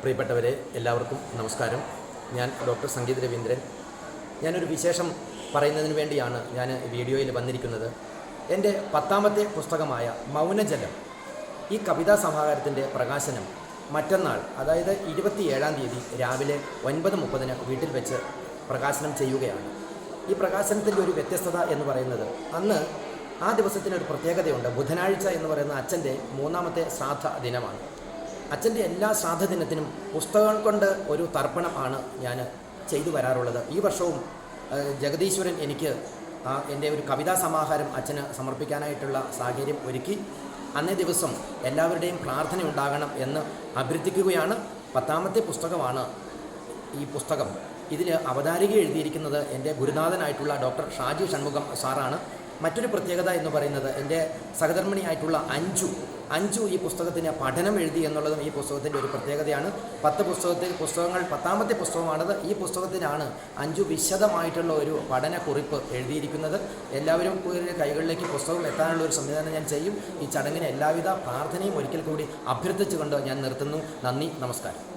പ്രിയപ്പെട്ടവരെ എല്ലാവർക്കും നമസ്കാരം. ഞാൻ ഡോക്ടർ സംഗീത് രവീന്ദ്രൻ. ഞാനൊരു വിശേഷം പറയുന്നതിന് വേണ്ടിയാണ് ഞാൻ വീഡിയോയിൽ വന്നിരിക്കുന്നത്. എന്റെ പത്താമത്തെ പുസ്തകമായ മൗനജലം ഈ കവിതാ സമാഹാരത്തിന്റെ പ്രകാശനം മറ്റന്നാൾ അതായത് ഇരുപത്തിയേഴാം തീയതി രാവിലെ ഒൻപത് മുപ്പതിന് വീട്ടിൽ വെച്ച് പ്രകാശനം ചെയ്യുകയാണ്. ഈ പ്രകാശനത്തിന്റെ ഒരു വ്യത്യസ്തത എന്ന് പറയുന്നത് അന്ന് ആ ദിവസത്തിനൊരു പ്രത്യേകതയുണ്ട്. ബുധനാഴ്ച എന്ന് പറയുന്ന അച്ഛന്റെ മൂന്നാമത്തെ ശ്രാദ്ധ ദിനമാണ്. അച്ഛന്റെ എല്ലാ ശ്രാദ്ധ ദിനത്തിനും പുസ്തകങ്ങൾ കൊണ്ട് ഒരു തർപ്പണം ആണ് ഞാൻ ചെയ്തു വരാറുള്ളത്. ഈ വർഷവും ജഗദീശ്വരൻ എനിക്ക് എന്റെ ഒരു കവിതാ സമാഹാരം അച്ഛന് സമർപ്പിക്കാനായിട്ടുള്ള സാഹചര്യം ഒരുക്കി. അന്നേ ദിവസം എല്ലാവരുടെയും പ്രാർത്ഥന ഉണ്ടാകണം എന്ന് അഭ്യർത്ഥിക്കുകയാണ്. പത്താമത്തെ പുസ്തകമാണ് ഈ പുസ്തകം. ഇതിൽ അവതാരിക എഴുതിയിരിക്കുന്നത് എന്റെ ഗുരുനാഥനായിട്ടുള്ള ഡോക്ടർ ഷാജി ഷൺമുഖം സാറാണ്. മറ്റൊരു പ്രത്യേകത എന്ന് പറയുന്നത് എന്റെ സഹധർമ്മിണിയായിട്ടുള്ള അഞ്ചു അഞ്ചു ഈ പുസ്തകത്തിന് പഠനം എഴുതി എന്നുള്ളതും ഈ പുസ്തകത്തിന്റെ ഒരു പ്രത്യേകതയാണ്. പത്ത് പുസ്തകത്തിൽ പുസ്തകങ്ങൾ പത്താമത്തെ പുസ്തകമാണത്. ഈ പുസ്തകത്തിനാണ് അഞ്ചു വിശദമായിട്ടുള്ള ഒരു പഠനക്കുറിപ്പ് എഴുതിയിരിക്കുന്നത്. എല്ലാവരും കൈകളിലേക്ക് പുസ്തകം എത്താനുള്ള ഒരു സംവിധാനം ഞാൻ ചെയ്യും. ഈ ചടങ്ങിന് എല്ലാവിധ പ്രാർത്ഥനയും ഒരിക്കൽ കൂടി അഭ്യർത്ഥിച്ചുകൊണ്ട് ഞാൻ നിർത്തുന്നു. നന്ദി നമസ്കാരം.